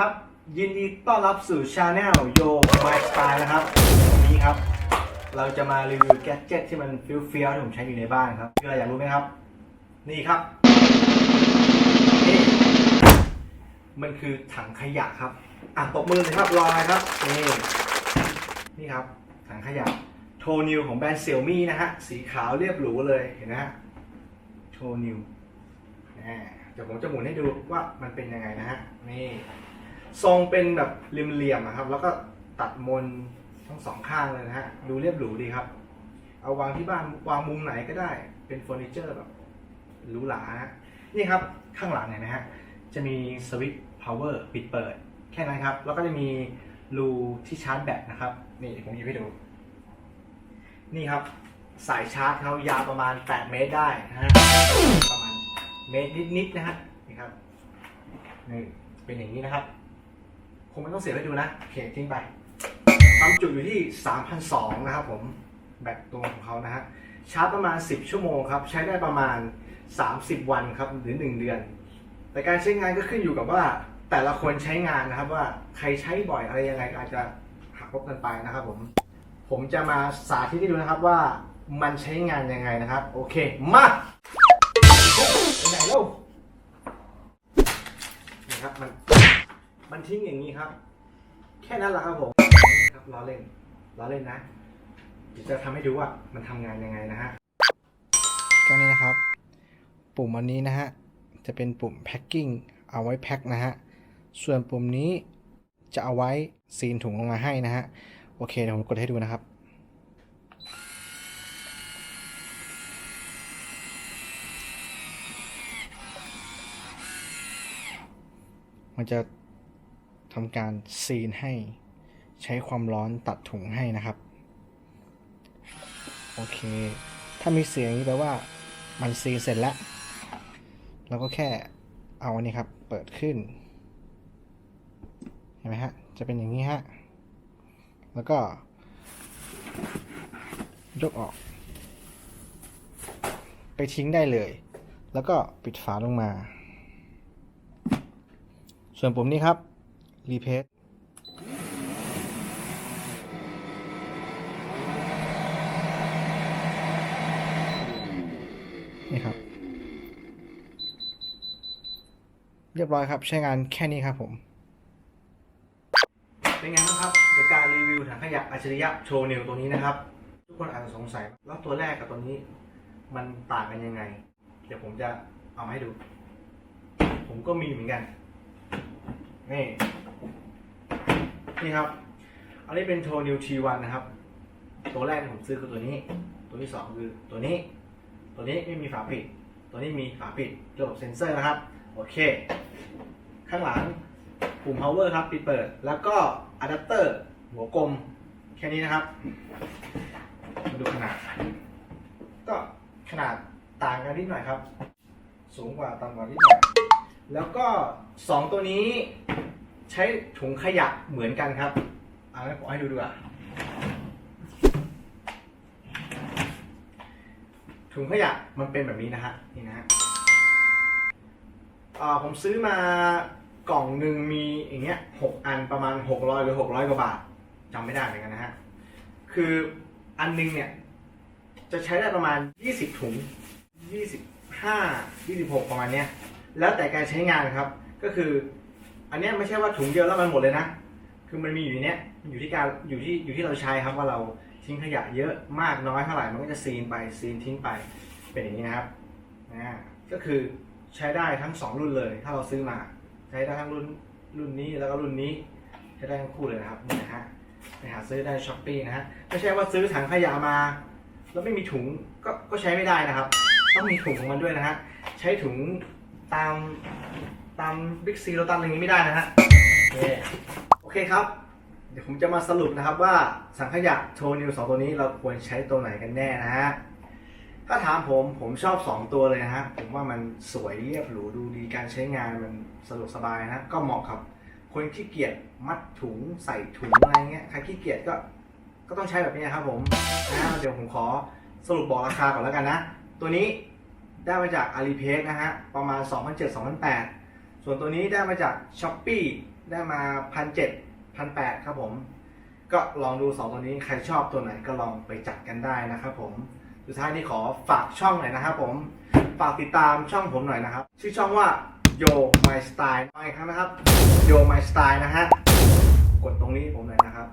ครับ ยินดีต้อนรับสู่ชาแนลโยไมสไตล์นะครับวันนี้ครับ เราจะมารีวิวแกดเจ็ตที่มันฟิลเฟียวๆที่ผมใช้อยู่ในบ้านครับคืออะไรอยากรู้ไหมครับ นี่ครับนี่มันคือถังขยะครับอะตบมือเลยครับรออะไรครับนี่นี่ครับ ถังขยะโทนิวของแบรนด์เซี่ยมี่นะฮะสีขาวเรียบหรูเลยเห็นไหมฮะโทนิวอ่า เดี๋ยวผมจะหมุนให้ดูว่ามันเป็นยังไงนะฮะนี่ทรงเป็นแบบเหลี่ยมๆนะครับ แล้วก็ตัดมนทั้งสองข้างเลยนะฮะดูเรียบหรูดีครับ เอาวางที่บ้านวางมุมไหนก็ได้เป็นเฟอร์นิเจอร์แบบหรูหราฮะนี่ครับข้างหลังเนี่ยนะฮะจะมีสวิตช์พาวเวอร์ปิดเปิด แค่นั้นครับ แล้วก็จะมีรูที่ชาร์จแบตนะครับ นี่ผมหยิบให้ดู นี่ครับ สายชาร์จเขายาวประมาณ 8 เมตรได้นะฮะประมาณ เมตรนิดๆนะฮะนี่ครับนี่เป็นอย่างนี้นะครับ คงไม่ต้องเสียไปดูนะโอเคทิ้งไปความจุอยู่ที่3,200นะครับผมแบตตัวของเขานะฮะชาร์จประมาณ 10 ชั่วโมงครับ ใช้ได้ประมาณ 30 วันครับหรือ 1 เดือน แต่การใช้งานก็ขึ้นอยู่กับว่าแต่ละคนใช้งานนะครับว่าใครใช้บ่อยอะไรยังไงอาจจะหักลบกันไปนะครับผม ผมจะมาสาธิตให้ดูนะครับว่ามันใช้งานยังไงนะครับ โอเค มา ไปไหนเล่านี่ครับมัน มันทิ้งอย่างนี้ครับ แค่นั้นแหละครับผมครับล้อเล่นล้อเล่นนะเดี๋ยวจะทำให้ดูว่ามันทำงานยังไงนะฮะก็นี่นะครับ ปุ่มอันนี้นะฮะจะเป็นปุ่ม packing เอาไว้แพ็คนะฮะส่วนปุ่มนี้จะเอาไว้ซีนถุงลงมาให้นะฮะโอเคเดี๋ยวผมกดให้ดูนะครับ มันจะทำการซีนให้ใช้ความร้อนตัดถุงให้นะครับ โอเค ถ้ามีเสียงอย่างนี้แปลว่ามันซีนเสร็จแล้ว เราก็แค่เอาอันนี้ครับ เปิดขึ้น เห็นไหมฮะ จะเป็นอย่างนี้ฮะ แล้วก็ยกออก ไปทิ้งได้เลย แล้วก็ปิดฝาลงมา ส่วนปุ่มนี้ครับ รีเพ e นี่ครับ เรียบร้อยครับ ใช้งานแค่นี้ครับผม เป็นไงบ้างครับกับการรีวิวถังขยะอัจฉริยะโชว์นิวตัวนี้นะครับ ทุกคนอาจจะสงสัยแล้วตัวแรกกับตัวนี้ มันต่างกันยังไง เดี๋ยวผมจะเอามาให้ดู ผมก็มีเหมือนกัน นี่ นี่ครับ อันนี้เป็นโทนิวทีวันนะครับ ตัวแรกที่ผมซื้อคือตัวนี้ ตัวที่สองคือตัวนี้ ตัวนี้ไม่มีฝาปิด ตัวนี้มีฝาปิดระบบเซ็นเซอร์นะครับ โอเค ข้างหลังปุ่ม power ครับปิดเปิด แล้วก็อะแดปเตอร์หัวกลมแค่นี้นะครับ มาดูขนาด ก็ขนาดต่างกันนิดหน่อยครับ สูงกว่าต่ำกว่านิดหน่อยแล้วก็สองตัวนี้ใช้ถุงขยะเหมือนกันครับเอาให้ผมให้ดูดีกว่าถุงขยะมันเป็นแบบนี้นะฮะนี่นะฮะผมซื้อมากล่องหนึ่งมีอย่างเงี้ยหกอันประมาณหกร้อยหรือหกร้อยกว่าบาทจำไม่ได้เหมือนกันนะฮะคืออันหนึงเนี่ยจะใช้ได้ประมาณยี่สิบถุงยี่สิบ ห้ายี่สิบหกประมาณเนี้ยแล้วแต่การใช้งานครับ ก็คือ อันเนี้ยไม่ใช่ว่าถุงเดียวแล้วมันหมดเลยนะ คือมันมีอยู่ในเนี้ยอยู่ที่การอยู่ที่อยู่ที่เราใช้ครับว่าเราทิ้งขยะเยอะมากน้อยเท่าไหร่มันก็จะซีนไปซีนทิ้งไปเป็นอย่างนี้นะครับนะก็คือใช้ได้ทั้งสองรุ่นเลย ถ้าเราซื้อมา ใช้ได้ทั้งรุ่นรุ่นนี้แล้วก็รุ่นนี้ใช้ได้ทั้งคู่เลยนะครับนี่นะฮะไปหาซื้อได้ช้อปปี้นะฮะไม่ใช่ว่าซื้อถังขยะมา แล้วไม่มีถุงก็ก็ใช้ไม่ได้นะครับ ต้องมีถุงของมันด้วยนะฮะ ใช้ถุงตามตามบิ๊กซีเราตามอะไรงนี้ไม่ได้นะฮะ โอเคโอเคครับ เดี๋ยวผมจะมาสรุปนะครับว่าสังขยะโชว์นิวสองตัวนี้เราควรใช้ตัวไหนกันแน่นะฮะ ถ้าถามผมผมชอบ 2 ตัวเลยนะฮะ ผมว่ามันสวยเรียบหรูดูดีการใช้งานมันสะดวกสบายนะ ก็เหมาะกับคนขี้เกียจมัดถุงใส่ถุงอะไรเงี้ยใครขี้เกียจก็ก็ต้องใช้แบบนี้ครับผมนะเดี๋ยวผมขอสรุปบอกราคาก่อนแล้วกันนะ ตัวนี้ได้มาจาก Alipay นะฮะ ประมาณ 2,700-2,800 ส่วนตัวนี้ได้มาจาก s h อ p e e ได้มาพันเจ็ดพันแปดครับผม ก็ลองดูสองตัวนี้ใครชอบตัวไหนก็ลองไปจัดกันได้นะครับผม สุดท้ายนี้ขอฝากช่องหน่อยนะครับผม ฝากติดตามช่องผมหน่อยนะครับ ชื่อช่องว่า Yo My Style หน่อยครับนะครับ Yo My Style นะฮะ กดตรงนี้ผมหน่อยนะครับ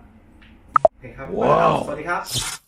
โอเคครับว้าวสวัสดีครับ